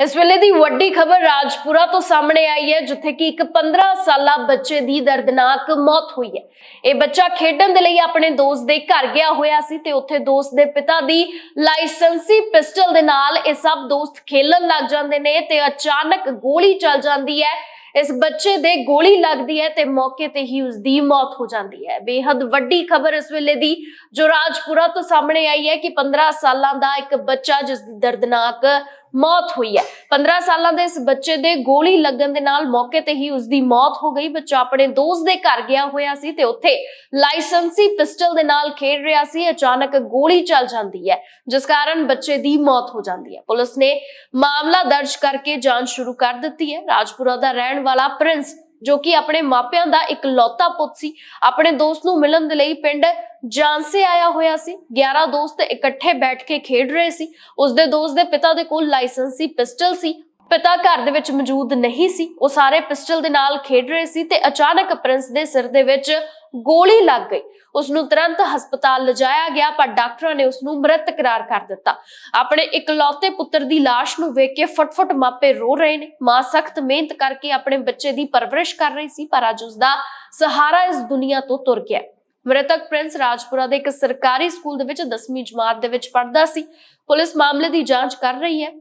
ਇਸ ਵੇਲੇ ਦੀ ਵੱਡੀ ਖਬਰ ਰਾਜਪੁਰਾ ਤੋਂ ਸਾਹਮਣੇ ਆਈ ਹੈ, ਜਿੱਥੇ ਕਿ ਇੱਕ 15 ਸਾਲਾ ਬੱਚੇ ਦੀ ਦਰਦਨਾਕ ਮੌਤ ਹੋਈ ਹੈ। ਇਹ ਬੱਚਾ ਖੇਡਣ ਦੇ ਲਈ ਆਪਣੇ ਦੋਸਤ ਦੇ ਘਰ ਗਿਆ ਹੋਇਆ ਸੀ ਤੇ ਉੱਥੇ ਦੋਸਤ ਦੇ ਪਿਤਾ ਦੀ ਲਾਇਸੈਂਸੀ ਪਿਸਟਲ ਦੇ ਨਾਲ ਇਹ ਸਭ ਦੋਸਤ ਖੇਲਣ ਲੱਗ ਜਾਂਦੇ ਨੇ ਤੇ ਅਚਾਨਕ ਗੋਲੀ ਚੱਲ ਜਾਂਦੀ ਹੈ। ਇਸ ਬੱਚੇ ਦੇ ਗੋਲੀ ਲੱਗਦੀ ਹੈ ਤੇ ਮੌਕੇ ਤੇ ਹੀ ਉਸ ਦੀ ਮੌਤ ਹੋ ਜਾਂਦੀ ਹੈ। ਬੇहद ਵੱਡੀ ਖਬਰ ਇਸ ਵੇਲੇ ਦੀ ਜੋ ਰਾਜਪੁਰਾ ਤੋਂ ਸਾਹਮਣੇ ਆਈ ਹੈ ਕਿ 15 ਸਾਲਾਂ ਦਾ ਇੱਕ ਬੱਚਾ ਜਿਸ ਦੀ ਦਰਦਨਾਕ ਮੌਤ ਹੋਈ ਹੈ। 15 ਸਾਲਾਂ ਦੇ ਇਸ ਬੱਚੇ ਦੇ ਗੋਲੀ ਲੱਗਣ ਦੇ ਨਾਲ ਮੌਕੇ ਤੇ ਹੀ ਉਸ ਦੀ ਮੌਤ ਹੋ ਗਈ। ਬੱਚਾ ਆਪਣੇ ਦੋਸਤ ਦੇ ਘਰ ਗਿਆ ਹੋਇਆ ਸੀ ਤੇ ਉੱਥੇ ਲਾਇਸੈਂਸੀ ਪਿਸਟਲ ਦੇ ਨਾਲ ਖੇਡ ਰਿਹਾ ਸੀ। ਅਚਾਨਕ ਗੋਲੀ ਚੱਲ ਜਾਂਦੀ ਹੈ, ਜਿਸ ਕਾਰਨ ਬੱਚੇ ਦੀ ਮੌਤ ਹੋ ਜਾਂਦੀ ਹੈ। ਪੁਲਿਸ ਨੇ ਮਾਮਲਾ ਦਰਜ ਕਰਕੇ ਜਾਂਚ ਸ਼ੁਰੂ ਕਰ ਦਿੱਤੀ ਹੈ। ਰਾਜਪੁਰਾ ਦਾ ਰਹਿਣ ਵਾਲਾ ਪ੍ਰਿੰਸ ਜੋ ਕਿ ਆਪਣੇ ਮਾਪਿਆਂ ਦਾ ਇਕਲੌਤਾ ਪੁੱਤ ਸੀ। ਆਪਣੇ ਦੋਸਤ ਨੂੰ ਮਿਲਣ ਦੇ ਲਈ ਪਿੰਡ ਜਾਂਸੇ ਆਇਆ ਹੋਇਆ ਸੀ। 11 ਦੋਸਤ ਇਕੱਠੇ ਬੈਠ ਕੇ ਖੇਡ ਰਹੇ ਸੀ। ਉਸਦੇ ਦੋਸਤ ਦੇ ਪਿਤਾ ਦੇ ਕੋਲ ਲਾਇਸੈਂਸੀ ਪਿਸਟਲ ਸੀ। ਪਿਤਾ ਘਰ ਦੇ ਵਿੱਚ ਮੌਜੂਦ ਨਹੀਂ ਸੀ। ਉਹ ਸਾਰੇ ਪਿਸਟਲ ਦੇ ਨਾਲ ਖੇਡ ਰਹੇ ਸੀ ਤੇ ਅਚਾਨਕ ਪ੍ਰਿੰਸ ਦੇ ਸਿਰ ਦੇ ਵਿੱਚ ਗੋਲੀ ਲੱਗ ਗਈ। ਉਸ ਨੂੰ ਤੁਰੰਤ ਹਸਪਤਾਲ ਲਿਜਾਇਆ ਗਿਆ, ਪਰ ਡਾਕਟਰਾਂ ਨੇ ਉਸ ਨੂੰ ਮ੍ਰਿਤ ਕਰਾਰ ਕਰ ਦਿੱਤਾ। ਆਪਣੇ ਇਕਲੌਤੇ ਪੁੱਤਰ ਦੀ ਲਾਸ਼ ਨੂੰ ਵੇਖ ਕੇ ਫਟਫਟ ਮਾਪੇ ਰੋ ਰਹੇ ਨੇ। ਮਾਂ ਸਖਤ ਮਿਹਨਤ ਕਰਕੇ ਆਪਣੇ ਬੱਚੇ ਦੀ ਪਰਵਰਿਸ਼ ਕਰ ਰਹੀ ਸੀ, ਪਰ ਅੱਜ ਉਸ ਦਾ ਸਹਾਰਾ ਇਸ ਦੁਨੀਆ ਤੋਂ ਤੁਰ ਗਿਆ ਮ੍ਰਿਤਕ ਪ੍ਰਿੰਸ ਰਾਜਪੁਰਾ ਦੇ ਇੱਕ ਸਰਕਾਰੀ ਸਕੂਲ ਦੇ ਵਿੱਚ 10ਵੀਂ ਜਮਾਤ ਦੇ ਵਿੱਚ ਪੜ੍ਹਦਾ ਸੀ। ਪੁਲਿਸ ਮਾਮਲੇ ਦੀ ਜਾਂਚ ਕਰ ਰਹੀ ਹੈ।